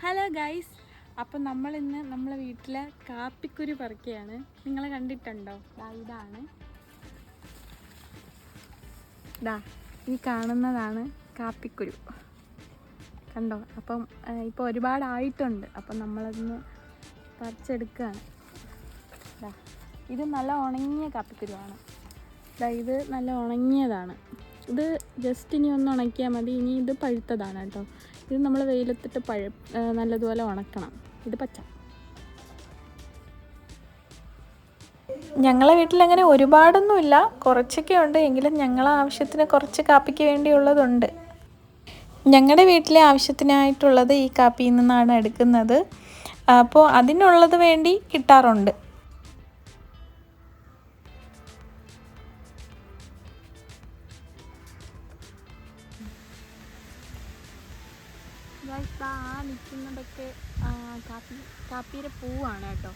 Hello guys അപ്പം നമ്മളിന്ന് നമ്മളെ വീട്ടിലെ കാപ്പിക്കുരു പറിക്കുകയാണ് നിങ്ങൾ കണ്ടിട്ടുണ്ടോ? ഇതാണ്. ദാ ഈ കാണുന്നതാണ് കാപ്പിക്കുരു. കണ്ടോ? അപ്പം ഇപ്പോൾ ഒരുപാടായിട്ടുണ്ട്. അപ്പം നമ്മളതൊന്ന് പറിച്ചെടുക്കുകയാണ് ദാ ഇത് നല്ല ഉണങ്ങിയ കാപ്പിക്കുരുവാണ്. ദാ ഇത് നല്ല ഉണങ്ങിയതാണ്. ഇത് ജസ്റ്റ് ഇനി ഒന്ന് ഉണക്കിയാൽ മതി. ഇനി ഇത് പഴുത്തതാണ് കേട്ടോ. ഇത് നമ്മൾ വെയിലത്തിട്ട് പഴ നല്ലതുപോലെ ഉണക്കണം. ഇത് പച്ച. ഞങ്ങളെ വീട്ടിൽ അങ്ങനെ ഒരുപാടൊന്നുമില്ല. കുറച്ചൊക്കെ ഉണ്ട്. എങ്കിലും ഞങ്ങളെ ആവശ്യത്തിന് കുറച്ച് കാപ്പിക്ക് വേണ്ടിയുള്ളതുണ്ട് ഞങ്ങളുടെ വീട്ടിലെ ആവശ്യത്തിനായിട്ടുള്ളത് ഈ കാപ്പിയിൽ നിന്നാണ് എടുക്കുന്നത്. അപ്പോൾ അതിനുള്ളത് വേണ്ടി കിട്ടാറുണ്ട്. ദാ ആ നിൽക്കുന്നതൊക്കെ കാപ്പി കാപ്പിയുടെ പൂവാണ് കേട്ടോ.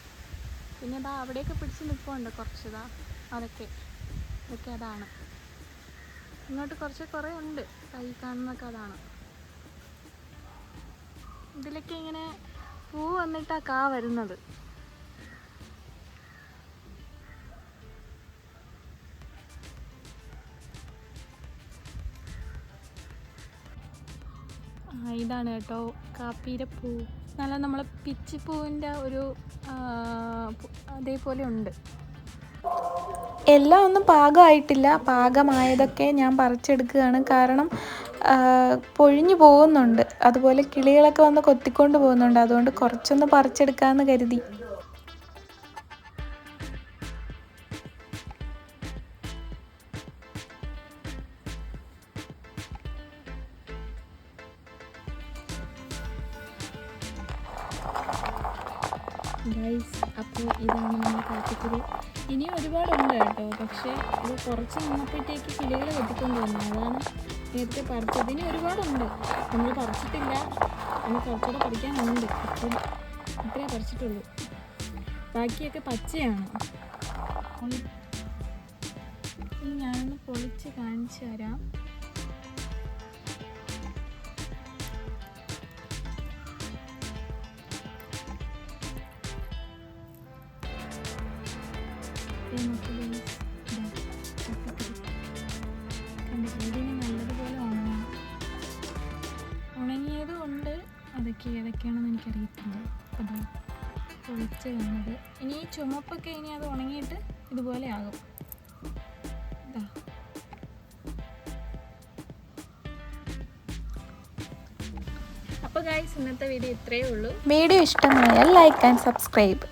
പിന്നെ ദാ അവിടെയൊക്കെ പിടിച്ച് നിൽപ്പുണ്ട് കുറച്ച് ദാ അതൊക്കെ. ഇതൊക്കെ അതാണ്. ഇങ്ങോട്ട് കുറച്ച് കുറേ ഉണ്ട്. കൈ കാണുന്നൊക്കെ അതാണ്. ഇതിലൊക്കെ ഇങ്ങനെ പൂ വന്നിട്ടാ കാ വരുന്നത്. ഇതാണ് കേട്ടോ. കാപ്പീരെ പൂ നല്ല നമ്മളെ പിച്ചിപ്പൂവിന്റെ ഒരു അതേപോലെ ഉണ്ട്. എല്ലാം ഒന്നും പാകമായിട്ടില്ല. പാകമായതൊക്കെ ഞാൻ പറിച്ചെടുക്കുകയാണ്. കാരണം പൊഴിഞ്ഞു പോകുന്നുണ്ട്. അതുപോലെ കിളികളൊക്കെ വന്ന് കൊത്തിക്കൊണ്ട് പോകുന്നുണ്ട്. അതുകൊണ്ട് കുറച്ചൊന്ന് പറിച്ചെടുക്കാമെന്ന് കരുതി. ഗൈസ് അപ്പോൾ ഇതാണ് നമ്മുടെ കാപ്പിക്കുരു. ഇനിയും ഒരുപാടുണ്ട് കേട്ടോ. പക്ഷേ ഇത് കുറച്ച് നിന്നപ്പോഴത്തേക്ക് കിളികൾ കെട്ടിക്കൊണ്ട് വന്നു. അതാണ് നേരത്തെ പറിച്ചത് ഇനി ഒരുപാടുണ്ട്. നമ്മൾ പറിച്ചിട്ടില്ല. നമ്മൾ കുറച്ചുകൂടെ പറിക്കാനുണ്ട്. അപ്പം ഇത്രേ പറിച്ചിട്ടുള്ളൂ. ബാക്കിയൊക്കെ പച്ചയാണ്. ഞാനൊന്ന് പൊളിച്ച് കാണിച്ചു തരാം. നല്ലതുപോലെ ഏതൊക്കെയാണെന്ന് എനിക്കറിയത്തില്ല. അതാ പൊളിച്ച് വന്നത് ഇനി ഈ ചുമപ്പൊക്കെ ഇനി അത് ഉണങ്ങിയിട്ട് ഇതുപോലെ ആകും. ഇതാ അപ്പോൾ ഗൈസ് ഇന്നത്തെ വീഡിയോ ഇത്രയേ ഉള്ളൂ. വീഡിയോ ഇഷ്ടമായാൽ ലൈക്ക് ആൻഡ് സബ്സ്ക്രൈബ്